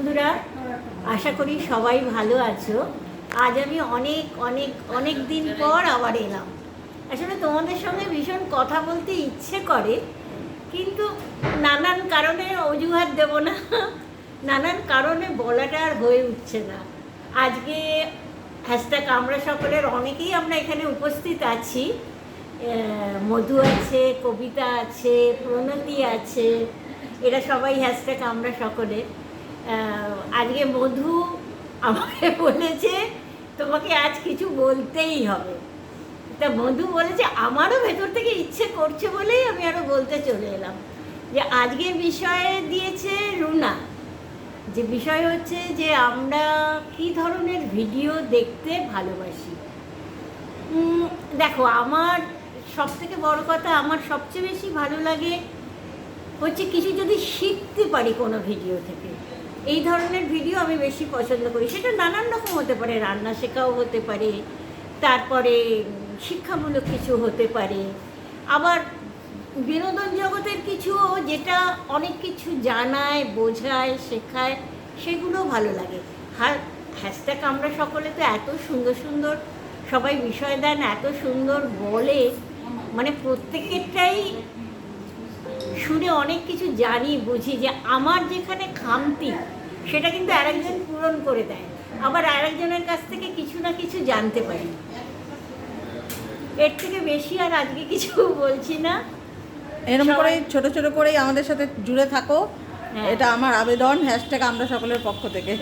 বন্ধুরা, আশা করি সবাই ভালো আছো। আজ আমি অনেক অনেক অনেক দিন পর আবার এলাম। আসলে তোমাদের সঙ্গে ভীষণ কথা বলতে ইচ্ছে করে, কিন্তু নানান কারণে অজুহাত দেব না। নানান কারণে বলাটা আর হয়ে উঠছে না। আজকে হ্যাশট্যাগ আমরা সকলের, অনেকেই আমরা এখানে উপস্থিত আছি। মধু আছে, কবিতা আছে, প্রণতি আছে, এরা সবাই হ্যাশট্যাগ আমরা সকলে। আজকে মধু আমাকে বলেছে, তোমাকে আজ কিছু বলতেই হবে। তা মধু বলেছে, আমারও ভেতর থেকে ইচ্ছে করছে বলেই আমি আরও বলতে চলে এলাম। যে আজকে বিষয়ে দিয়েছে রুনা। যে বিষয় হচ্ছে যে আমরা কি ধরনের ভিডিও দেখতে ভালোবাসি? দেখো, আমার সব থেকে বড় কথা, আমার সবচেয়ে বেশি ভালো লাগে হচ্ছে কিছু যদি শিখতে পারি কোনো ভিডিও থেকে। এই ধরনের ভিডিও আমি বেশি পছন্দ করি। সেটা নানান রকম হতে পারে, রান্না শেখাও হতে পারে, তারপরে শিক্ষামূলক কিছু হতে পারে। আবার বিনোদন জগতের কিছু যেটা অনেক কিছু জানায়, বোঝায়, শেখায় সেগুলো ভালো লাগে। আর হ্যাশট্যাগ আমরা সকলে তো এত সুন্দর সুন্দর সবাই বিষয় দেন, এত সুন্দর বলে মানে প্রত্যেকেরটাই শুনে অনেক কিছু জানি বুঝি যে আমার যেখানে খামতি সেটা কিন্তু আরেকজন পূরণ করে দেয়। আবার আরেকজনের কাছ থেকে কিছু না কিছু জানতে পারি। এর থেকে বেশি আর আজকে কিছু বলছি না। এরকম করে ছোট ছোট করেই আমাদের সাথে জুড়ে থাকো। হ্যাঁ। এটা আমার আবেদন হ্যাশট্যাগ আমরা সকলের পক্ষ থেকে।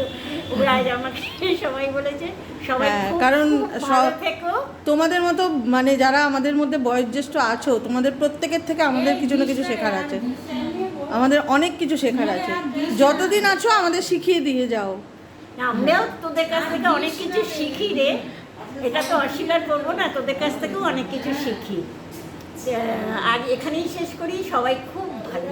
ওরা আজ আমাকে সবাই বলেছে সবাই হ্যাঁ, কারণ সব- থেকো। তোমাদের মতো মানে যারা আমাদের মধ্যে বয়োজ্যেষ্ঠ আছো, তোমাদের প্রত্যেকের থেকে আমাদের কিছু না কিছু শেখার আছে। আমাদের অনেক কিছু শেখার আছে। যতদিন আছো, আমাদের শিখিয়ে দিয়ে যাও। আমরাও তোদের কাছ থেকে অনেক কিছু শিখি রে। এটা তো অস্বীকার করব না, তোদের কাছ থেকেও অনেক কিছু শিখি। আর এখানেই শেষ করি। সবাই খুব ভালো।